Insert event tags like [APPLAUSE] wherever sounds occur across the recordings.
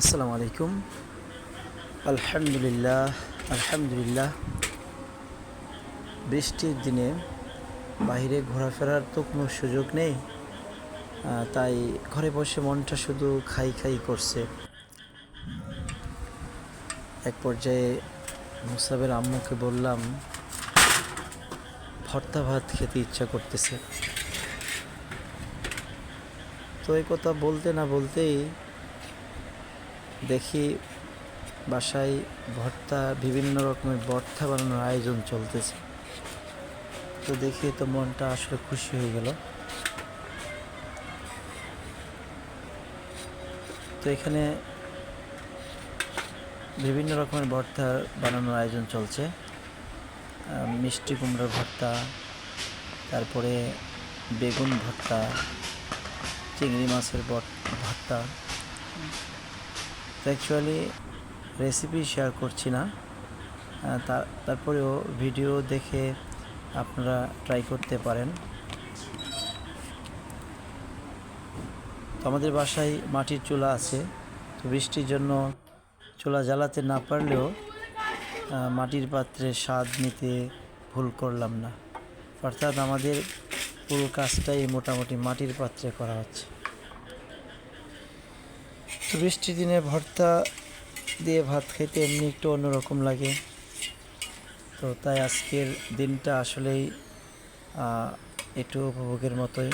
আসসালামু আলাইকুম। আলহামদুলিল্লাহ আলহামদুলিল্লাহ। বৃষ্টির দিনে বাইরে ঘোরাফেরার তো কোনো সুযোগ নেই তাই ঘরে বসে মনটা শুধু খাই খাই করছে। এক পর্যায়ে মুসাবের আম্মুকে বললাম, ভর্তা ভাত খেতে ইচ্ছা করতেছে। তো এই কথা বলতে না বলতেই দেখি বাসায় ভর্তা, বিভিন্ন রকমের ভর্তা বানানোর আয়োজন চলতেছে। তো দেখি তো মনটা আসলে খুশি হয়ে গেল। তো এখানে বিভিন্ন রকমের ভর্তা বানানোর আয়োজন চলছে। মিষ্টি কুমড়োর ভর্তা, তারপরে বেগুন ভর্তা, চিংড়ি মাছের বট- অ্যাকচুয়ালি রেসিপি শেয়ার করছি না। তারপরেও ভিডিও দেখে আপনারা ট্রাই করতে পারেন। তো আমাদের বাসায় মাটির চুলা আছে, তো বৃষ্টির জন্য চুলা জ্বালাতে না পারলেও মাটির পাত্রে স্বাদ নিতে ভুল করলাম না। অর্থাৎ আমাদের পুরো কাজটাই মোটামুটি মাটির পাত্রে করা হচ্ছে। তো বৃষ্টির দিনে ভর্তা দিয়ে ভাত খেতে এমনি একটু অন্যরকম লাগে। তো তাই আজকের দিনটা আসলেই একটু উপভোগের মতোই।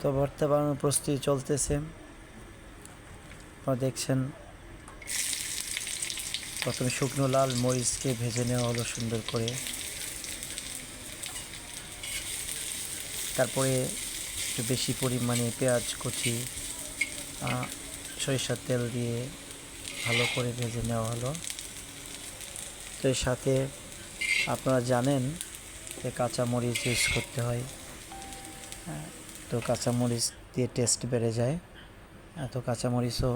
তো ভর্তা বানানোর প্রস্তুতি চলতেছে। দেখছেন, প্রথমে শুকনো লাল মরিচকে ভেজে নেওয়া হলো সুন্দর করে। তারপরে একটু বেশি পরিমাণে পেঁয়াজ কুচি সরিষার তেল দিয়ে ভালো করে ভেজে নেওয়া হলো। তো এর সাথে আপনারা জানেন যে কাঁচামরিচ ইউজ করতে হয়। তো কাঁচামরিচ দিয়ে টেস্ট বেড়ে যায়। তো কাঁচামরিচও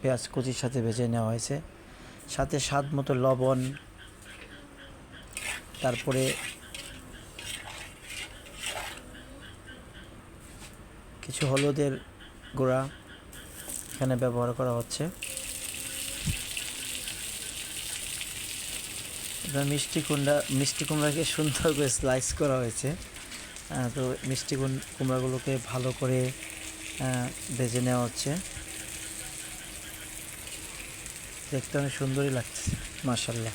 পেঁয়াজ কুচির সাথে ভেজে নেওয়া হয়েছে। সাথে স্বাদ মতো লবণ, তারপরে কিছু হলুদের গুঁড়া এখানে ব্যবহার করা হচ্ছে। মিষ্টি কুমড়া, মিষ্টি কুমড়াকে সুন্দর করে স্লাইস করা হয়েছে। তো মিষ্টি কুম- কুমড়াগুলোকে ভালো করে ভেজে নেওয়া হচ্ছে। দেখতে অনেক সুন্দরই লাগছে মার্শাল্লাহ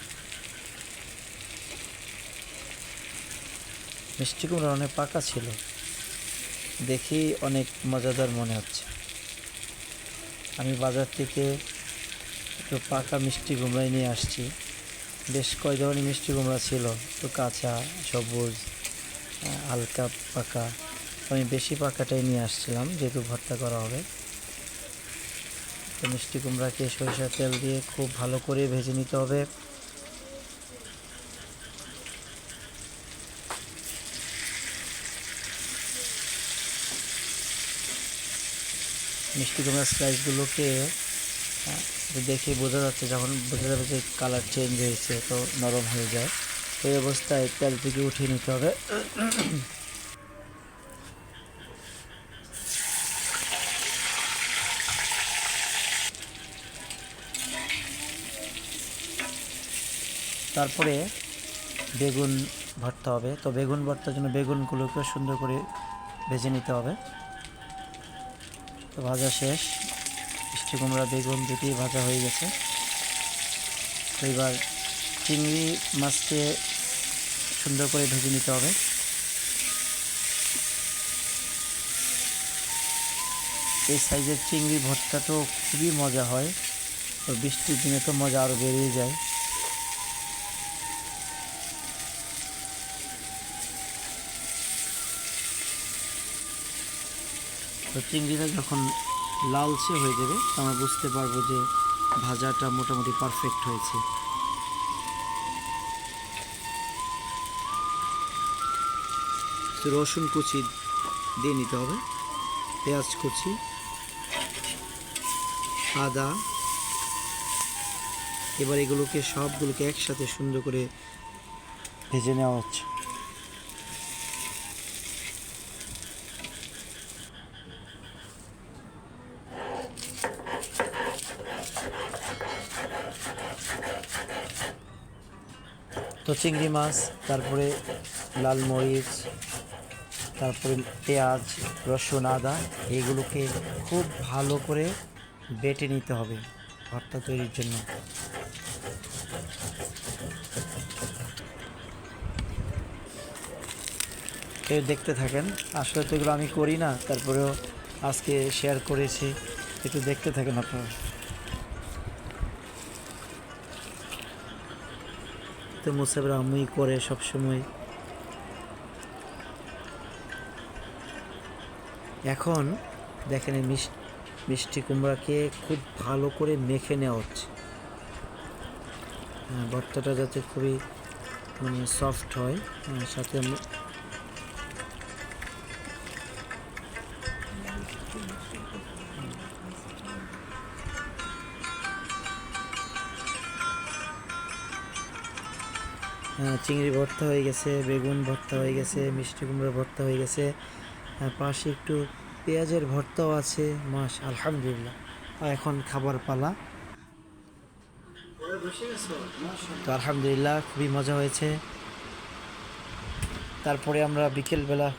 মিষ্টি কুমড়া অনেক পাকা ছিল। দেখি অনেক মজাদার মনে হচ্ছে। আমি বাজার থেকে একটু পাকা মিষ্টি কুমড়াই নিয়ে আসছি। বেশ কয় ধরনের মিষ্টি কুমড়া ছিল? তো কাঁচা, সবুজ হালকা পাকা। আমি বেশি পাকাটাই নিয়ে আসছিলাম, যেহেতু ভর্তা করা হবে। তো মিষ্টি কুমড়াকে সরিষার তেল দিয়ে খুব ভালো করে ভেজে নিতে হবে। মিষ্টি কুমড়ার স্লাইসগুলোকে দেখে বোঝা যাচ্ছে, যখন বোঝা যাবে যে কালার চেঞ্জ হয়েছে, তো নরম হয়ে যায়। এই অবস্থায় তেল থেকে উঠিয়ে নিতে হবে। তারপরে বেগুন ভর্তা হবে। তো বেগুন ভর্তার জন্য বেগুনগুলোকে সুন্দর করে ভেজে নিতে হবে। তো ভাজা শেষ। মিষ্টি কুমড়া, বেগুন দুটি ভাজা হয়ে গেছে। তো এবার চিংড়ি মাছকে সুন্দর করে ভেজে নিতে হবে। এই সাইজের চিংড়ি ভর্তা তো খুবই মজা হয়। তো বৃষ্টির দিনে তো মজা আরও বেড়েই যায়। তো চিংড়িটা যখন লালচে হয়ে যাবে আমরা বুঝতে পারব যে ভাজাটা মোটামুটি পারফেক্ট হয়েছে। রসুন কুচি দিয়ে নিতে হবে, পেঁয়াজ কুচি, আদা। এবার এগুলোকে সবগুলোকে একসাথে সুন্দর করে ভেজে নেওয়া হচ্ছে। তো চিংড়ি মাছ, তারপরে লাল মরিচ, তারপরে পেঁয়াজ, রসুন, আদা, এগুলোকে খুব ভালো করে বেটে নিতে হবে ভর্তা তৈরির জন্য। দেখতে থাকেন, আসলে তো এগুলো আমি করি না, তারপরেও আজকে শেয়ার করেছি, একটু দেখতে থাকেন আপনারা। তো মুসাফির আম্মুই করে সবসময়। এখন দেখেন মিষ্টি কুমড়াকে খুব ভালো করে মেখে নেওয়া হচ্ছে। হ্যাঁ, ভর্তাটা যাতে খুবই মানে সফট হয় হ্যাঁ, সাথে চিংড়ি ভর্তা হয়ে গেছে বেগুন ভর্তা হয়ে গেছে মিষ্টি কুমড়া ভর্তা হয়ে গেছে। আর পাশে একটু পেঁয়াজের ভর্তাও আছে মাস আলহামদুলিল্লাহ। আর এখন খাবার পালা। তো আলহামদুলিল্লাহ খুবই মজা হয়েছে। তারপরে আমরা বিকেলবেলা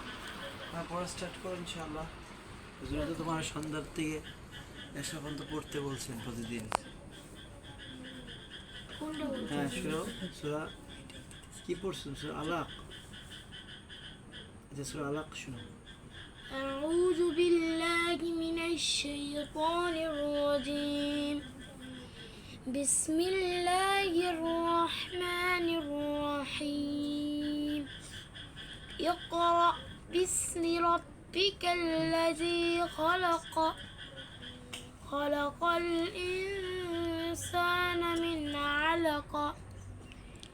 পড়া স্টার্ট করো ইনশাআল্লাহ। হুজুরা তো তোমার সন্ধ্যার থেকে এসা পর্যন্ত পড়তে বলছেন প্রতিদিন। হ্যাঁ সুরা সুরা কি পড়ছেন সুরা আলাক আচ্ছা সুরা আলাক শুনো أعوذ بالله من الشيطان الرجيم بسم الله الرحمن الرحيم اقرأ باسم ربك الذي خلق خلق الإنسان من علق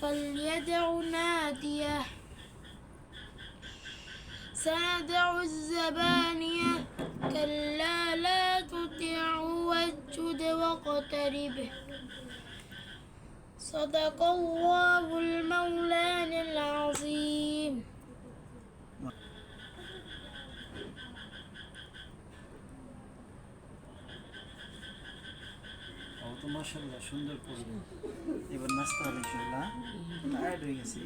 فليدع نادية. سندع الزبانية. كلا لا تطعه واسجد واقترب. صدق الله المولان العظيم. তো মাসাল্লাহ সুন্দর পড়বে এবার নাস্তা হবে ইনশাল্লাহ টায়ার্ড হয়ে গেছে।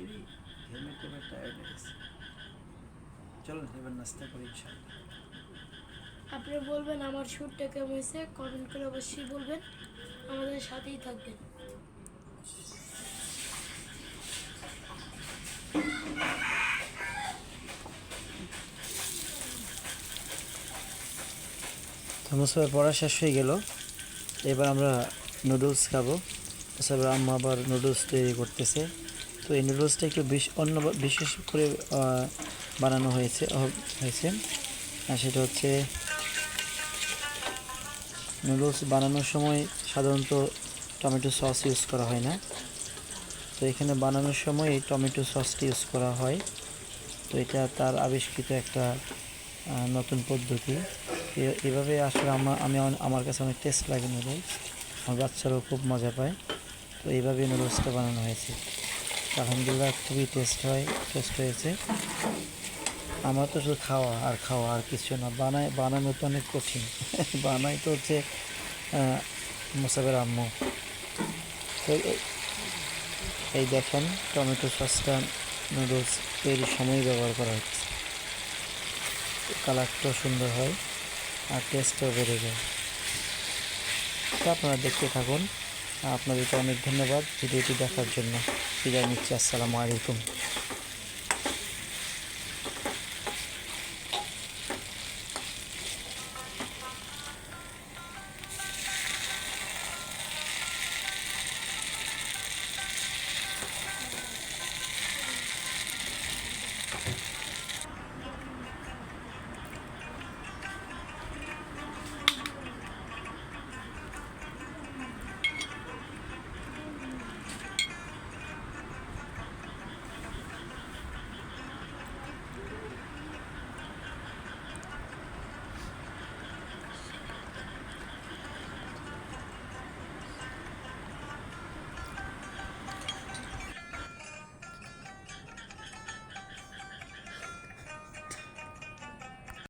টায়ার্ড হয়ে গেছে। চলো এবার নাস্তা করি ইনশাল্লাহ আপনি বলবেন আমার সুরটা কেমন হয়েছে? কমেন্ট করে অবশ্যই বলবেন। আমাদের সাথেই থাকবেন। তো পড়া শেষ হয়ে গেল। এবার আমরা নুডলস খাব। তাছাড়া আম্মা আবার নুডলস তৈরি করতেছে। তো এই নুডলসটা একটু অন্য বিশেষ করে বানানো হয়েছে হয়েছে। আর সেটা হচ্ছে নুডলস বানানোর সময় সাধারণত টমেটো সস ইউজ করা হয় না। তো এখানে বানানোর সময় এই টমেটো সসটি ইউজ করা হয়। তো এটা তার আবিষ্কৃত একটা নতুন পদ্ধতি। এভাবে আসলে আমার আমি আমার কাছে অনেক টেস্ট লাগে নুডলস। আমার বাচ্চারাও খুব মজা পায়। তো এইভাবে নুডলসটা বানানো হয়েছে। আলহামদুলিল্লাহ খুবই টেস্ট হয় টেস্ট হয়েছে। আমার তো শুধু খাওয়া আর খাওয়া আর কিছু না, বানায়, বানানো তো অনেক কঠিন। [LAUGHS] বানাই তো হচ্ছে মোসাবের আম্মু। তো এই দেখেন টমেটো সসটা নুডলস তৈরির সময় ব্যবহার করা হচ্ছে। কালারটাও সুন্দর হয় আর টেস্টও বেড়ে যায়। তো আপনারা দেখতে থাকুন। আপনাদেরকে অনেক ধন্যবাদ ভিডিওটি দেখার জন্য। বিদায় নিচ্ছি আসসালামু আলাইকুম।